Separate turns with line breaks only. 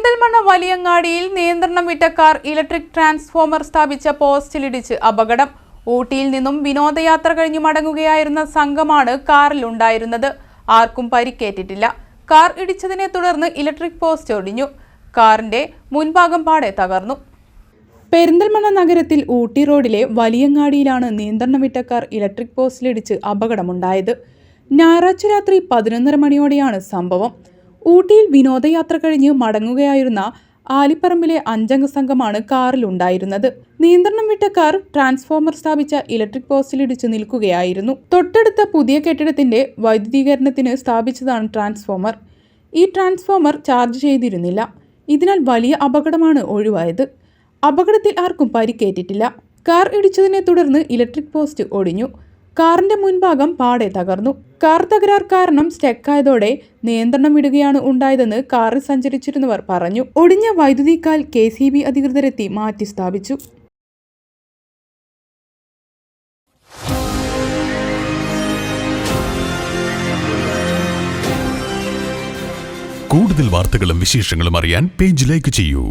പെരിന്തൽമണ്ണ വലിയങ്ങാടിയിൽ നിയന്ത്രണം വിട്ട car electric transformer സ്ഥാപിച്ച പോസ്റ്റിലിടിച്ച് അപകടം. ഊട്ടിയിൽ നിന്നും വിനോദയാത്ര കഴിഞ്ഞു മടങ്ങുകയായിരുന്ന സംഘമാണ് കാറിൽ ഉണ്ടായിരുന്നത്. ആർക്കും പരിക്കേറ്റിട്ടില്ല. കാർ ഇടിച്ചതിനെ തുടർന്ന് ഇലക്ട്രിക് പോസ്റ്റ് ഒടിഞ്ഞു. കാറിന്റെ മുൻഭാഗം പാടെ തകർന്നു. പെരിന്തൽമണ്ണ നഗരത്തിൽ ഊട്ടി റോഡിലെ വലിയങ്ങാടിയിലാണ് നിയന്ത്രണം വിട്ട കാർ ഇലക്ട്രിക് പോസ്റ്റിലിടിച്ച് അപകടമുണ്ടായത്. ഞായറാഴ്ച രാത്രി പതിനൊന്നര മണിയോടെയാണ് സംഭവം. ഊട്ടിയിൽ വിനോദയാത്ര കഴിഞ്ഞ് മടങ്ങുകയായിരുന്ന ആലിപ്പറമ്പിലെ അഞ്ചംഗ സംഘമാണ് കാറിലുണ്ടായിരുന്നത്. നിയന്ത്രണം വിട്ട കാർ ട്രാൻസ്ഫോമർ സ്ഥാപിച്ച ഇലക്ട്രിക് പോസ്റ്റിലിടിച്ച് നിൽക്കുകയായിരുന്നു. തൊട്ടടുത്ത പുതിയ കെട്ടിടത്തിന്റെ വൈദ്യുതീകരണത്തിന് സ്ഥാപിച്ചതാണ് ട്രാൻസ്ഫോമർ. ഈ ട്രാൻസ്ഫോമർ ചാർജ് ചെയ്തിരുന്നില്ല. ഇതിനാൽ വലിയ അപകടമാണ് ഒഴിവായത്. അപകടത്തിൽ ആർക്കും പരിക്കേറ്റിട്ടില്ല. കാർ ഇടിച്ചതിനെ തുടർന്ന് ഇലക്ട്രിക് പോസ്റ്റ് ഒടിഞ്ഞു. കാറിന്റെ മുൻഭാഗം പാടെ തകർന്നു. കാർ തകരാർ കാരണം സ്റ്റെക്കായതോടെ നിയന്ത്രണം വിടുകയാണ് ഉണ്ടായതെന്ന് കാറിൽ സഞ്ചരിച്ചിരുന്നവർ പറഞ്ഞു. ഒടിഞ്ഞ വൈദ്യുതിക്കാൽ കെ സി ബി അധികൃതരെത്തി മാറ്റി സ്ഥാപിച്ചു.
കൂടുതൽ വാർത്തകളും വിശേഷങ്ങളും അറിയാൻ പേജ് ലൈക്ക് ചെയ്യൂ.